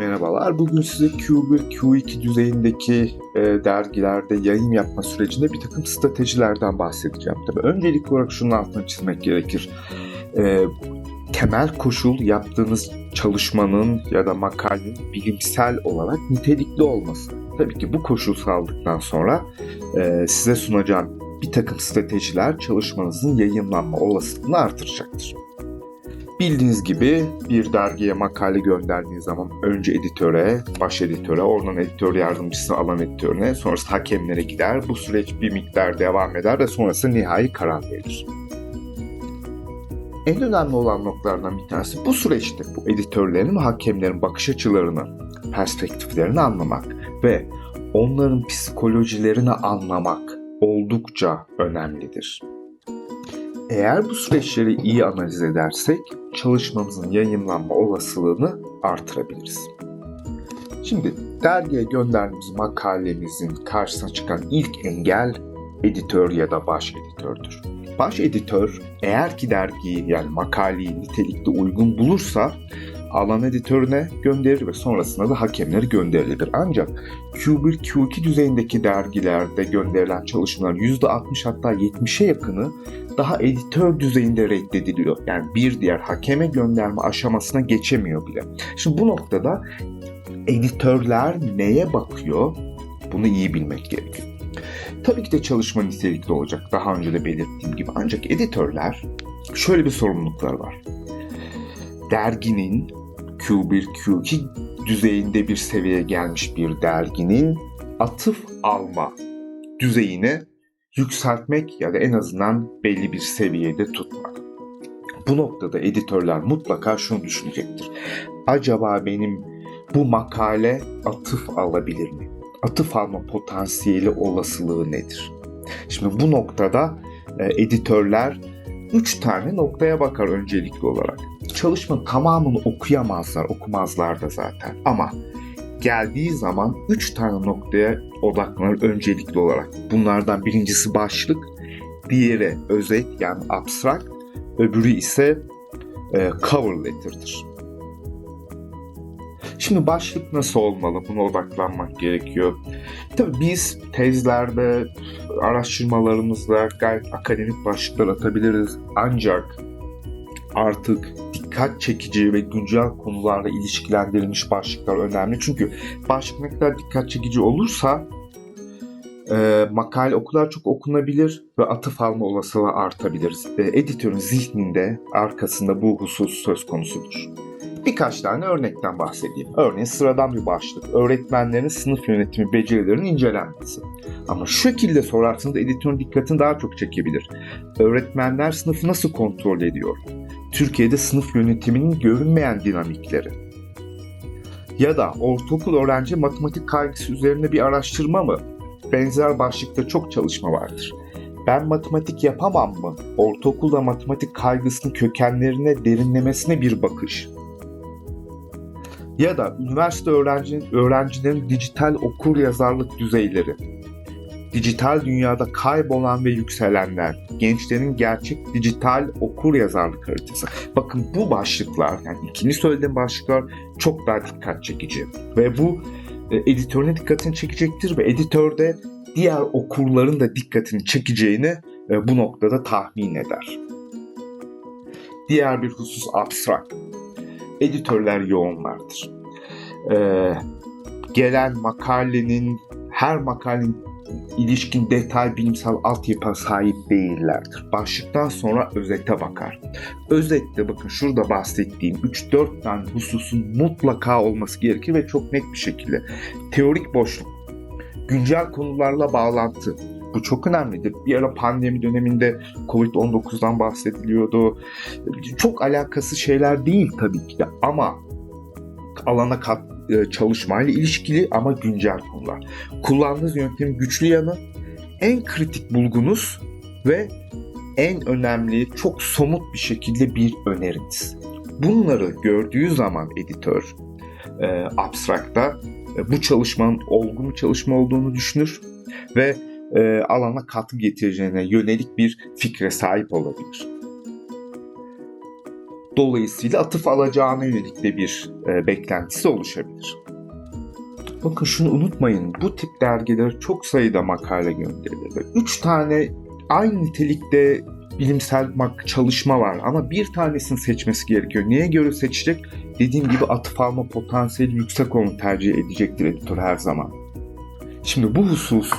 Merhabalar. Bugün size Q1, Q2 düzeyindeki e, dergilerde yayın yapma sürecinde bir takım stratejilerden bahsedeceğim. Tabii öncelikli olarak şunun altını çizmek gerekir. E, temel koşul yaptığınız çalışmanın ya da makalenin bilimsel olarak nitelikli olması. Tabii ki bu koşul sağladıktan sonra e, size sunacağım bir takım stratejiler çalışmanızın yayınlanma olasılığını artıracaktır. Bildiğiniz gibi bir dergiye makale gönderdiğiniz zaman önce editöre, baş editöre, oradan editör yardımcısına, alan editörüne, sonrasında hakemlere gider. Bu süreç bir miktar devam eder ve sonrasında nihai karar verilir. En önemli olan noktalardan bir tanesi bu süreçte bu editörlerin ve hakemlerin bakış açılarını, perspektiflerini anlamak ve onların psikolojilerini anlamak oldukça önemlidir. Eğer bu süreçleri iyi analiz edersek çalışmamızın yayınlanma olasılığını artırabiliriz. Şimdi dergiye gönderdiğimiz makalemizin karşısına çıkan ilk engel editör ya da baş editördür. Baş editör eğer ki dergiyi yani makaleyi nitelikli uygun bulursa alan editörüne gönderir ve sonrasında da hakemleri gönderilir. Ancak Q1, Q2 düzeyindeki dergilerde gönderilen çalışmalar %60 hatta 70'e yakını daha editör düzeyinde reddediliyor. Yani bir diğer hakeme gönderme aşamasına geçemiyor bile. Şimdi bu noktada editörler neye bakıyor? Bunu iyi bilmek gerekiyor. Tabii ki de çalışma nitelikli olacak. Daha önce de belirttiğim gibi. Ancak editörler şöyle bir sorumluluklar var. Derginin Q1, Q2 düzeyinde bir seviyeye gelmiş bir derginin atıf alma düzeyini yükseltmek ya da en azından belli bir seviyede tutmak. Bu noktada editörler mutlaka şunu düşünecektir. Acaba benim bu makale atıf alabilir mi? Atıf alma potansiyeli olasılığı nedir? Şimdi bu noktada e, editörler 3 tane noktaya bakar öncelikli olarak. Çalışma tamamını okuyamazlar, okumazlar da zaten. Ama geldiği zaman 3 tane noktaya odaklanır öncelikli olarak. Bunlardan birincisi başlık, diğeri özet yani abstrakt, öbürü ise e, cover letter'dır. Şimdi başlık nasıl olmalı? Buna odaklanmak gerekiyor. Tabii biz tezlerde, araştırmalarımızda gayet akademik başlıklar atabiliriz. Ancak artık dikkat çekici ve güncel konularla ilişkilendirilmiş başlıklar önemli. Çünkü başlık ne kadar dikkat çekici olursa e, makale o kadar çok okunabilir ve atıf alma olasılığı artabilir. E, editörün zihninde arkasında bu husus söz konusudur. Birkaç tane örnekten bahsedeyim. Örneğin sıradan bir başlık. Öğretmenlerin sınıf yönetimi becerilerinin incelenmesi. Ama şu şekilde sorarsanız editörün dikkatini daha çok çekebilir. Öğretmenler sınıfı nasıl kontrol ediyor? Türkiye'de sınıf yönetiminin görünmeyen dinamikleri. Ya da ortaokul öğrenci matematik kaygısı üzerine bir araştırma mı? Benzer başlıkta çok çalışma vardır. Ben matematik yapamam mı? Ortaokulda matematik kaygısının kökenlerine, derinlemesine bir bakış. Ya da üniversite öğrenci, öğrencilerin dijital okur yazarlık düzeyleri dijital dünyada kaybolan ve yükselenler, gençlerin gerçek dijital okur yazarlık haritası. Bakın bu başlıklar, yani ikinci söylediğim başlıklar çok daha dikkat çekici. Ve bu e, editörüne dikkatini çekecektir ve editörde diğer okurların da dikkatini çekeceğini e, bu noktada tahmin eder. Diğer bir husus abstrakt. Editörler yoğunlardır. Ee, gelen makalenin her makalenin ilişkin detay bilimsel altyapı sahip değillerdir. Başlıktan sonra özete bakar. Özette bakın şurada bahsettiğim 3-4 tane hususun mutlaka olması gerekir ve çok net bir şekilde. Teorik boşluk, güncel konularla bağlantı, bu çok önemlidir. Bir ara pandemi döneminde Covid-19'dan bahsediliyordu. Çok alakası şeyler değil tabii ki de ama alana kat, e, çalışmayla ilişkili ama güncel konular. Kullandığınız yöntemin güçlü yanı, en kritik bulgunuz ve en önemli, çok somut bir şekilde bir öneriniz. Bunları gördüğü zaman editör e, abstrakta e, bu çalışmanın olgun bir çalışma olduğunu düşünür ve e, alana katkı getireceğine yönelik bir fikre sahip olabilir. Dolayısıyla atıf alacağına yönelik de bir e, beklentisi oluşabilir. Bakın şunu unutmayın. Bu tip dergilere çok sayıda makale gönderilir. Üç tane aynı nitelikte bilimsel çalışma var ama bir tanesini seçmesi gerekiyor. Neye göre seçecek? Dediğim gibi atıf alma potansiyeli yüksek onu tercih edecektir editör her zaman. Şimdi bu husus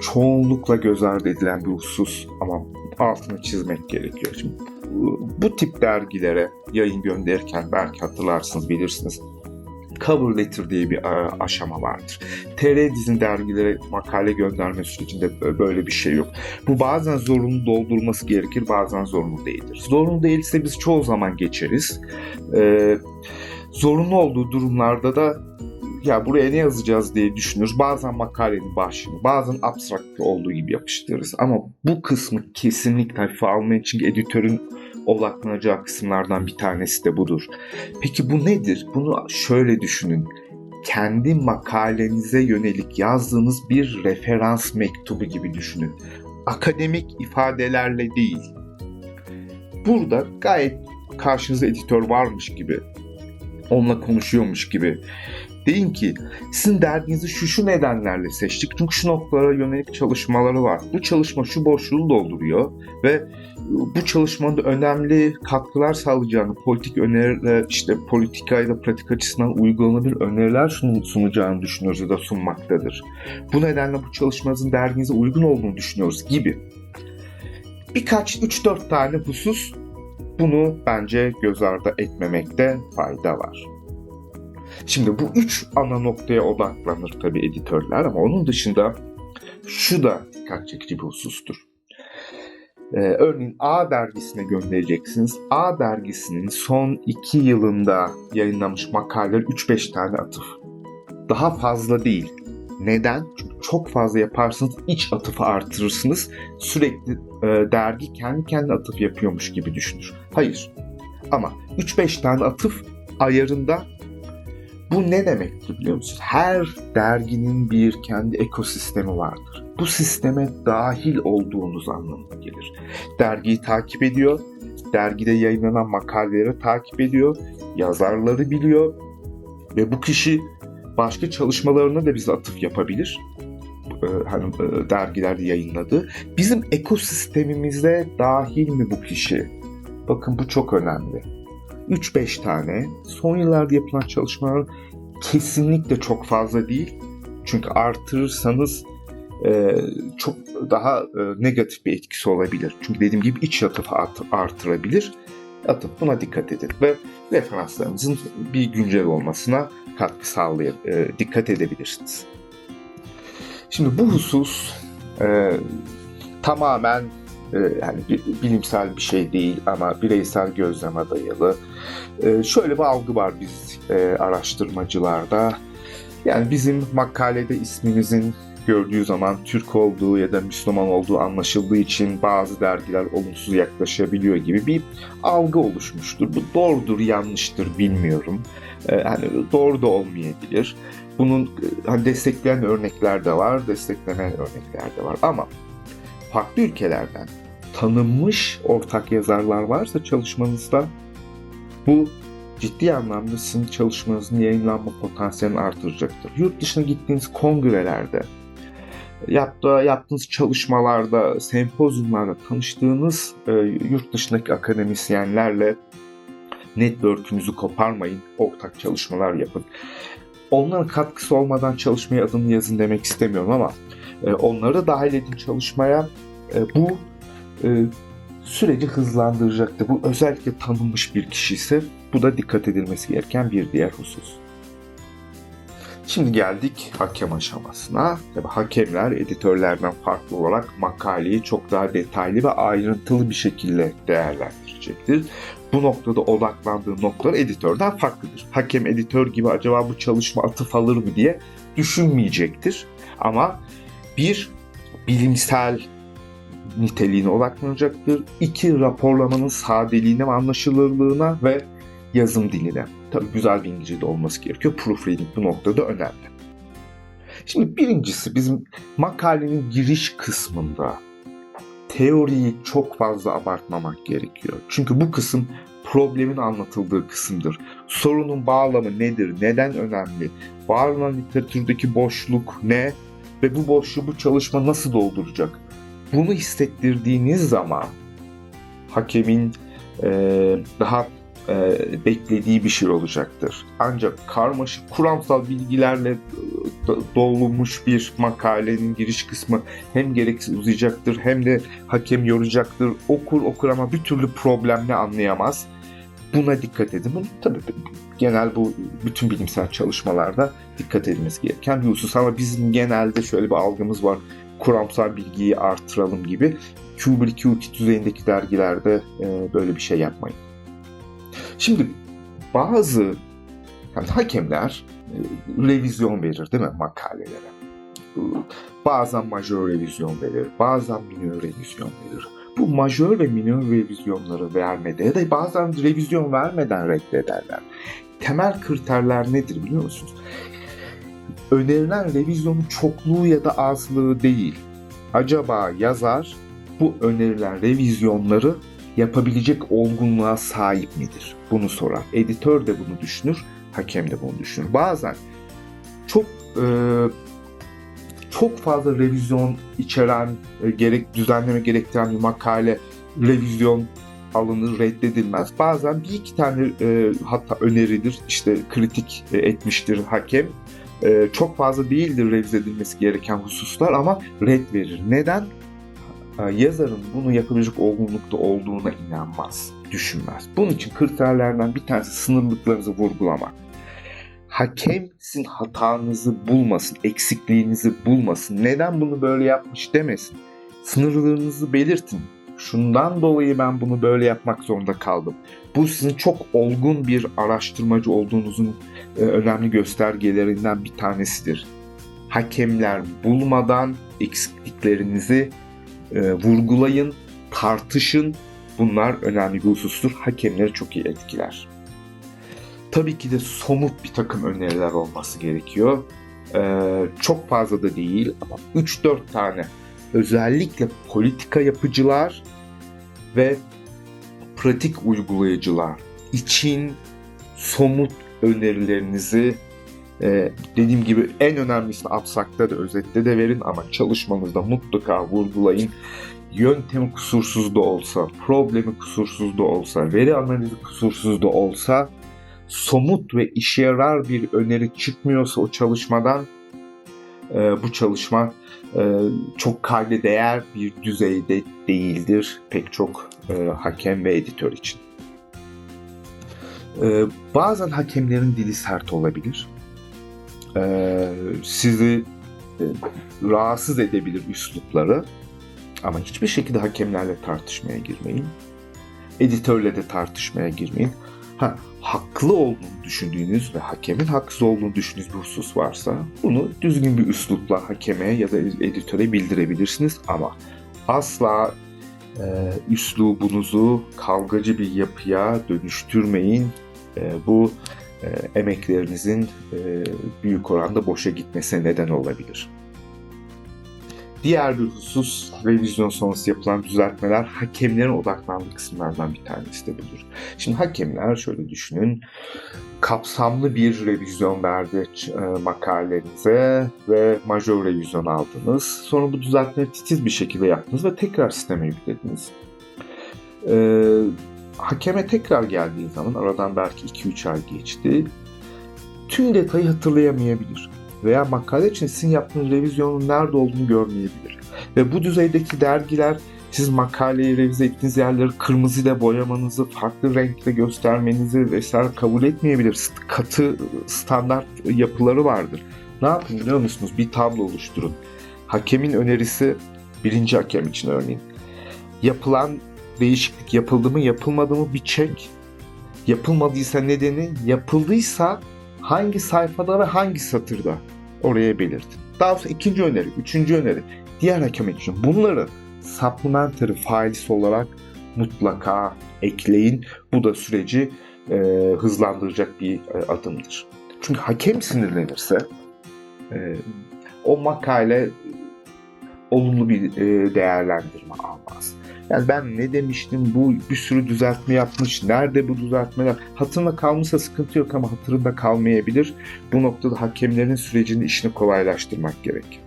çoğunlukla göz ardı edilen bir husus ama altını çizmek gerekiyor. Şimdi bu, tip dergilere yayın gönderirken belki hatırlarsınız bilirsiniz cover letter diye bir e, aşama vardır. TR dizin dergilere makale gönderme sürecinde böyle bir şey yok. Bu bazen zorunlu doldurması gerekir, bazen zorunlu değildir. Zorunlu değilse biz çoğu zaman geçeriz. Ee, zorunlu olduğu durumlarda da ya buraya ne yazacağız diye düşünürüz. Bazen makalenin başlığını, bazen abstrakt olduğu gibi yapıştırırız. Ama bu kısmı kesinlikle hafife almayın çünkü editörün odaklanacağı kısımlardan bir tanesi de budur. Peki bu nedir? Bunu şöyle düşünün. Kendi makalenize yönelik yazdığınız bir referans mektubu gibi düşünün. Akademik ifadelerle değil. Burada gayet karşınızda editör varmış gibi, onunla konuşuyormuş gibi Deyin ki sizin derginizi şu şu nedenlerle seçtik. Çünkü şu noktalara yönelik çalışmaları var. Bu çalışma şu boşluğu dolduruyor ve bu çalışmanın önemli katkılar sağlayacağını, politik öneriler, işte politikayla pratik açısından uygulanabilir öneriler sun- sunacağını düşünüyoruz ya da sunmaktadır. Bu nedenle bu çalışmanızın derginize uygun olduğunu düşünüyoruz gibi. Birkaç 3-4 tane husus bunu bence göz ardı etmemekte fayda var. Şimdi bu üç ana noktaya odaklanır tabii editörler ama onun dışında şu da dikkat çekici bir husustur. Ee, örneğin A dergisine göndereceksiniz. A dergisinin son iki yılında yayınlamış makaleler 3-5 tane atıf. Daha fazla değil. Neden? Çünkü çok fazla yaparsanız iç atıfı artırırsınız. Sürekli e, dergi kendi kendine atıf yapıyormuş gibi düşünür. Hayır. Ama 3-5 tane atıf ayarında bu ne demektir biliyor musun? Her derginin bir kendi ekosistemi vardır. Bu sisteme dahil olduğunuz anlamına gelir. Dergiyi takip ediyor, dergide yayınlanan makaleleri takip ediyor, yazarları biliyor ve bu kişi başka çalışmalarına da bize atıf yapabilir. Ee, hani e, dergilerde yayınladığı. Bizim ekosistemimize dahil mi bu kişi? Bakın bu çok önemli. 3-5 tane son yıllarda yapılan çalışmalar kesinlikle çok fazla değil. Çünkü artırırsanız e, çok daha e, negatif bir etkisi olabilir. Çünkü dediğim gibi iç atıfı art, artırabilir. Atıp buna dikkat edin ve referanslarınızın bir güncel olmasına katkı sağlayıp e, dikkat edebilirsiniz. Şimdi bu husus e, tamamen yani bilimsel bir şey değil ama bireysel gözleme dayalı. E, şöyle bir algı var biz e, araştırmacılarda. Yani bizim makalede ismimizin gördüğü zaman Türk olduğu ya da Müslüman olduğu anlaşıldığı için bazı dergiler olumsuz yaklaşabiliyor gibi bir algı oluşmuştur. Bu doğrudur, yanlıştır bilmiyorum. Yani doğru da olmayabilir. Bunun hani destekleyen örnekler de var, desteklemeyen örnekler de var ama farklı ülkelerden tanınmış ortak yazarlar varsa çalışmanızda bu ciddi anlamda sizin çalışmanızın yayınlanma potansiyelini artıracaktır. Yurt dışına gittiğiniz kongrelerde, yaptığı, yaptığınız çalışmalarda, sempozyumlarda tanıştığınız e, yurt dışındaki akademisyenlerle network'ünüzü koparmayın, ortak çalışmalar yapın. Onların katkısı olmadan çalışmaya adını yazın demek istemiyorum ama e, onları da dahil edin çalışmaya. E, bu e, süreci hızlandıracaktır. Bu özellikle tanınmış bir kişi ise bu da dikkat edilmesi gereken bir diğer husus. Şimdi geldik hakem aşamasına. Tabii hakemler editörlerden farklı olarak makaleyi çok daha detaylı ve ayrıntılı bir şekilde değerlendirecektir. Bu noktada odaklandığı noktalar editörden farklıdır. Hakem editör gibi acaba bu çalışma atıf alır mı diye düşünmeyecektir. Ama bir bilimsel niteliğine odaklanacaktır. İki raporlamanın sadeliğine ve anlaşılırlığına ve yazım diline. Tabii güzel bir İngilizce de olması gerekiyor. Proofreading bu noktada önemli. Şimdi birincisi bizim makalenin giriş kısmında teoriyi çok fazla abartmamak gerekiyor. Çünkü bu kısım problemin anlatıldığı kısımdır. Sorunun bağlamı nedir, neden önemli, var olan literatürdeki boşluk ne ve bu boşluğu bu çalışma nasıl dolduracak? Bunu hissettirdiğiniz zaman hakemin e, daha e, beklediği bir şey olacaktır. Ancak karmaşık kuramsal bilgilerle e, do- dolmuş bir makalenin giriş kısmı hem gereksiz uzayacaktır hem de hakem yoracaktır. Okur okur ama bir türlü problemle anlayamaz. Buna dikkat edin. Bunu tabii genel bu bütün bilimsel çalışmalarda dikkat edilmesi gereken bir husus ama bizim genelde şöyle bir algımız var. Kuramsal bilgiyi artıralım gibi. Q1, Q2 düzeyindeki dergilerde e, böyle bir şey yapmayın. Şimdi bazı yani hakemler e, revizyon verir değil mi makalelere? Bazen majör revizyon verir, bazen minör revizyon verir. Bu majör ve minör revizyonları vermede ya da bazen revizyon vermeden reddederler. Temel kriterler nedir biliyor musunuz? Önerilen revizyonun çokluğu ya da azlığı değil. Acaba yazar bu önerilen revizyonları yapabilecek olgunluğa sahip midir? Bunu sorar. Editör de bunu düşünür, hakem de bunu düşünür. Bazen çok e, çok fazla revizyon içeren, e, gerek düzenleme gerektiren bir makale revizyon alınır, reddedilmez. Bazen bir iki tane e, hatta öneridir, işte kritik e, etmiştir hakem. E, çok fazla değildir revize edilmesi gereken hususlar ama red verir. Neden? E, yazarın bunu yapabilecek olgunlukta olduğuna inanmaz, düşünmez. Bunun için kriterlerden bir tanesi sınırlıklarınızı vurgulamak. Hakem sizin hatanızı bulmasın, eksikliğinizi bulmasın. Neden bunu böyle yapmış demesin. Sınırlarınızı belirtin. Şundan dolayı ben bunu böyle yapmak zorunda kaldım. Bu sizin çok olgun bir araştırmacı olduğunuzun e, önemli göstergelerinden bir tanesidir. Hakemler bulmadan eksikliklerinizi e, vurgulayın, tartışın. Bunlar önemli bir husustur. Hakemleri çok iyi etkiler. Tabii ki de somut bir takım öneriler olması gerekiyor. Ee, çok fazla da değil ama 3-4 tane özellikle politika yapıcılar ve pratik uygulayıcılar için somut önerilerinizi e, dediğim gibi en önemlisini abstrakta da özette de verin ama çalışmanızda mutlaka vurgulayın. Yöntemi kusursuz da olsa, problemi kusursuz da olsa, veri analizi kusursuz da olsa somut ve işe yarar bir öneri çıkmıyorsa o çalışmadan e, bu çalışma e, çok kayda değer bir düzeyde değildir pek çok e, hakem ve editör için. E, bazen hakemlerin dili sert olabilir. E, sizi e, rahatsız edebilir üslupları. Ama hiçbir şekilde hakemlerle tartışmaya girmeyin. Editörle de tartışmaya girmeyin. Ha, haklı olduğunu düşündüğünüz ve hakemin haksız olduğunu düşündüğünüz bir husus varsa bunu düzgün bir üslupla hakeme ya da editöre bildirebilirsiniz ama asla e, üslubunuzu kavgacı bir yapıya dönüştürmeyin. E, bu e, emeklerinizin e, büyük oranda boşa gitmesine neden olabilir. Diğer bir husus revizyon sonrası yapılan düzeltmeler hakemlerin odaklandığı kısımlardan bir tanesi de budur. Şimdi hakemler şöyle düşünün kapsamlı bir revizyon verdi e, makalenize ve majör revizyon aldınız. Sonra bu düzeltmeleri titiz bir şekilde yaptınız ve tekrar sisteme yüklediniz. E, hakeme tekrar geldiği zaman aradan belki 2-3 ay geçti. Tüm detayı hatırlayamayabilir veya makale için sizin yaptığınız revizyonun nerede olduğunu görmeyebilir. Ve bu düzeydeki dergiler siz makaleyi revize ettiğiniz yerleri kırmızıyla boyamanızı, farklı renkle göstermenizi vesaire kabul etmeyebilir. Katı standart yapıları vardır. Ne yapın biliyor musunuz? Bir tablo oluşturun. Hakemin önerisi birinci hakem için örneğin. Yapılan değişiklik yapıldı mı yapılmadı mı bir çek. Yapılmadıysa nedeni, yapıldıysa hangi sayfada ve hangi satırda oraya belirtin. Daha sonra ikinci öneri, üçüncü öneri, diğer hakem için bunları supplementary files olarak mutlaka ekleyin. Bu da süreci e, hızlandıracak bir e, adımdır. Çünkü hakem sinirlenirse e, o makale olumlu bir e, değerlendirme almaz. Yani ben ne demiştim bu bir sürü düzeltme yapmış. Nerede bu düzeltmeler? Hatırında kalmışsa sıkıntı yok ama hatırında kalmayabilir. Bu noktada hakemlerin sürecini işini kolaylaştırmak gerek.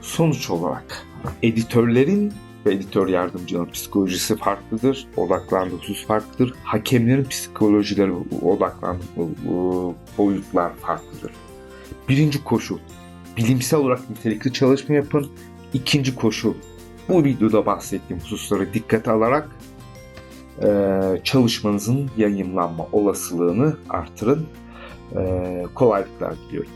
Sonuç olarak editörlerin ve editör yardımcının psikolojisi farklıdır. Odaklandığı husus farklıdır. Hakemlerin psikolojileri odaklandığı boyutlar farklıdır. Birinci koşul bilimsel olarak nitelikli çalışma yapın. İkinci koşul bu videoda bahsettiğim hususları dikkate alarak e, çalışmanızın yayınlanma olasılığını artırın. E, kolaylıklar diliyorum.